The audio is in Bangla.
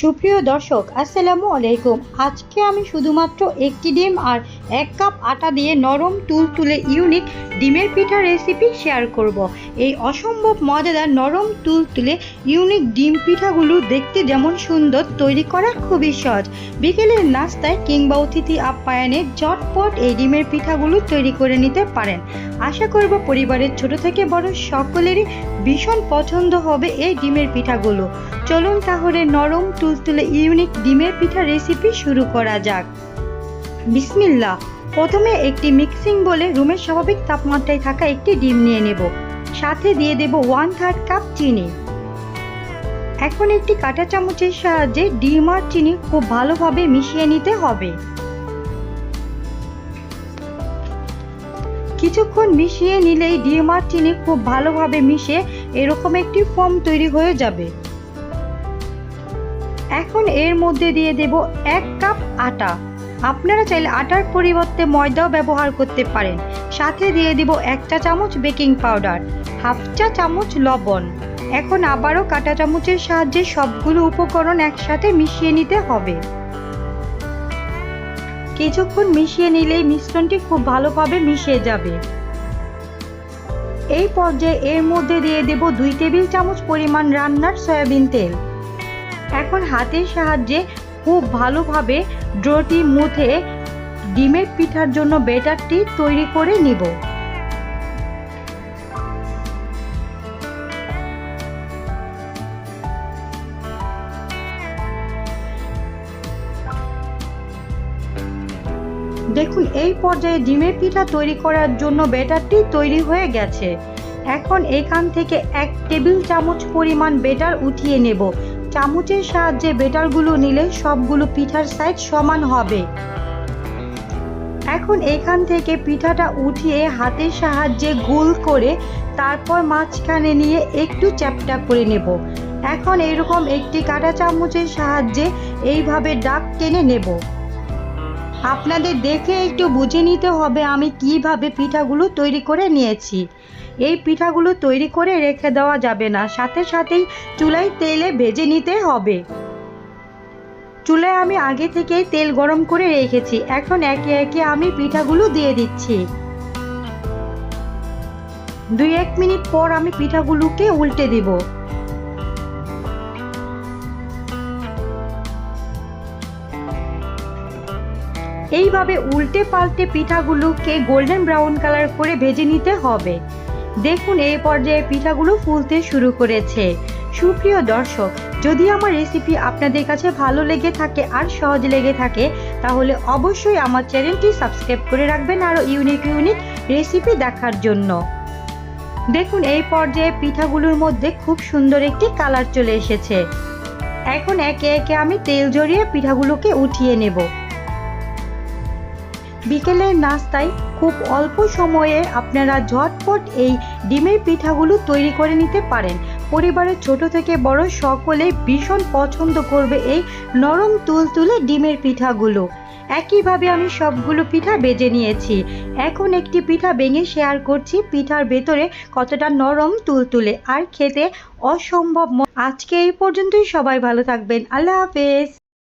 সুপ্রিয় দর্শক, আসসালামু আলাইকুম। আজকে আমি শুধুমাত্র একটি ডিম আর এক কাপ আটা দিয়ে নরম তুল তুলে ইউনিক ডিমের পিঠা রেসিপি শেয়ার করব। এই অসম্ভব মজাদার নরম তুল তুলে ইউনিক ডিম পিঠাগুলো দেখতে যেমন সুন্দর, তৈরি করা খুবই সহজ। বিকেলের নাস্তায় কিংবা অতিথি আপ্যায়নে ঝটপট এই ডিমের পিঠাগুলো তৈরি করে নিতে পারেন। আশা করব পরিবারের ছোট থেকে বড় সকলেরই ভীষণ পছন্দ হবে এই ডিমের পিঠাগুলো। চলুন তাহলে নরম তুলতুলে ইউনিক ডিমের পিঠা রেসিপি শুরু করা যাক। বিসমিল্লা প্রথমে একটি মিক্সিং বলে রুমের স্বাভাবিক তাপমাত্রায় থাকা একটি ডিম নিয়ে নেব। সাথে দিয়ে দেব ওয়ান থার্ড কাপ চিনি। এখন একটি কাঁটা চামচের সাহায্যে ডিম আর চিনি খুব ভালোভাবে মিশিয়ে নিতে হবে। কিছুক্ষণ মিশিয়ে নিলেই ডিম আর চিনি খুব ভালোভাবে মিশে এরকম একটি ফর্ম তৈরি হয়ে যাবে। এখন এর মধ্যে দিয়ে দেব এক কাপ আটা। আপনারা চাইলে আটার পরিবর্তে ময়দাও ব্যবহার করতে পারেন। সাথে দিয়ে দিব এক চা চামচ বেকিং পাউডার, হাফ চা চামচ লবণ। এখন আবারও কাঁটা চামচের সাহায্যে সবগুলো উপকরণ একসাথে মিশিয়ে নিতে হবে। কিছুক্ষণ মিশিয়ে নিলেই মিশ্রণটি খুব ভালোভাবে মিশে যাবে। এই পর্যায়ে এর মধ্যে দিয়ে দেব দুই টেবিল চামচ পরিমাণ রান্নার সয়াবিন তেল। এখন হাতের সাহায্যে খুব ভালোভাবে ড্রোটি মুথে ডিমের পিঠার জন্য বেটারটি তৈরি করে নিব। দেখুন, এই পর্যায়ে ডিমের পিঠা তৈরি করার জন্য বেটারটি তৈরি হয়ে গেছে। এখন এখান থেকে এক টেবিল চামচ পরিমাণ বেটার উঠিয়ে নেব। চামচের সাহায্যে বেটারগুলো নিলে সবগুলো পিঠার সাইজ সমান হবে। এখন এখান থেকে পিঠাটা উঠিয়ে হাতের সাহায্যে গোল করে তারপর মাঝখানে নিয়ে একটু চ্যাপটা করে নেব। এখন এরকম একটি কাঁটা চামচের সাহায্যে এইভাবে ডাক টেনে নেব। আপনাদের দেখে একটু বুঝে নিতে হবে আমি কীভাবে পিঠাগুলো তৈরি করে নিয়েছি। এই পিঠাগুলো তৈরি করে রেখে দেওয়া যাবে না, সাথে সাথেই চুলায় তেলে ভেজে নিতে হবে। চুলায় আমি আগে থেকেই তেল গরম করে রেখেছি, এখন একে একে আমি পিঠাগুলো দিয়ে দিচ্ছি। দুই এক মিনিট পর আমি পিঠাগুলোকে উল্টে দিব। এইভাবে উল্টে পাল্টে পিঠাগুলোকে গোল্ডেন ব্রাউন কালার করে ভেজে নিতে হবে। দেখুন এই পর্যায়ে পিঠাগুলো ফুলতে শুরু করেছে। সুপ্রিয় দর্শক, যদি আমার রেসিপি আপনাদের কাছে ভালো লেগে থাকে আর সহজ লেগে থাকে, তাহলে অবশ্যই আমার চ্যানেলটি সাবস্ক্রাইব করে রাখবেন আরও ইউনিক ইউনিক রেসিপি দেখার জন্য। দেখুন, এই পর্যায়ে পিঠাগুলোর মধ্যে খুব সুন্দর একটি কালার চলে এসেছে। এখন একে একে আমি তেল জড়িয়ে পিঠাগুলোকে উঠিয়ে নেব। বিকেলের নাস্তায় খুব অল্প সময়ে আপনারা ঝটপট এই ডিমের পিঠাগুলো তৈরি করে নিতে পারেন। পরিবারের ছোট থেকে বড় সকলে ভীষণ পছন্দ করবে এই নরম তুলতুলে ডিমের পিঠাগুলো। একইভাবে আমি সবগুলো পিঠা বেজে নিয়েছি। এখন একটি পিঠা ভেঙে শেয়ার করছি পিঠার ভেতরে কতটা নরম তুলতুলে আর খেতে অসম্ভব আজকে এই পর্যন্তই সবাই ভালো থাকবেন। আল্লাহ হাফেজ।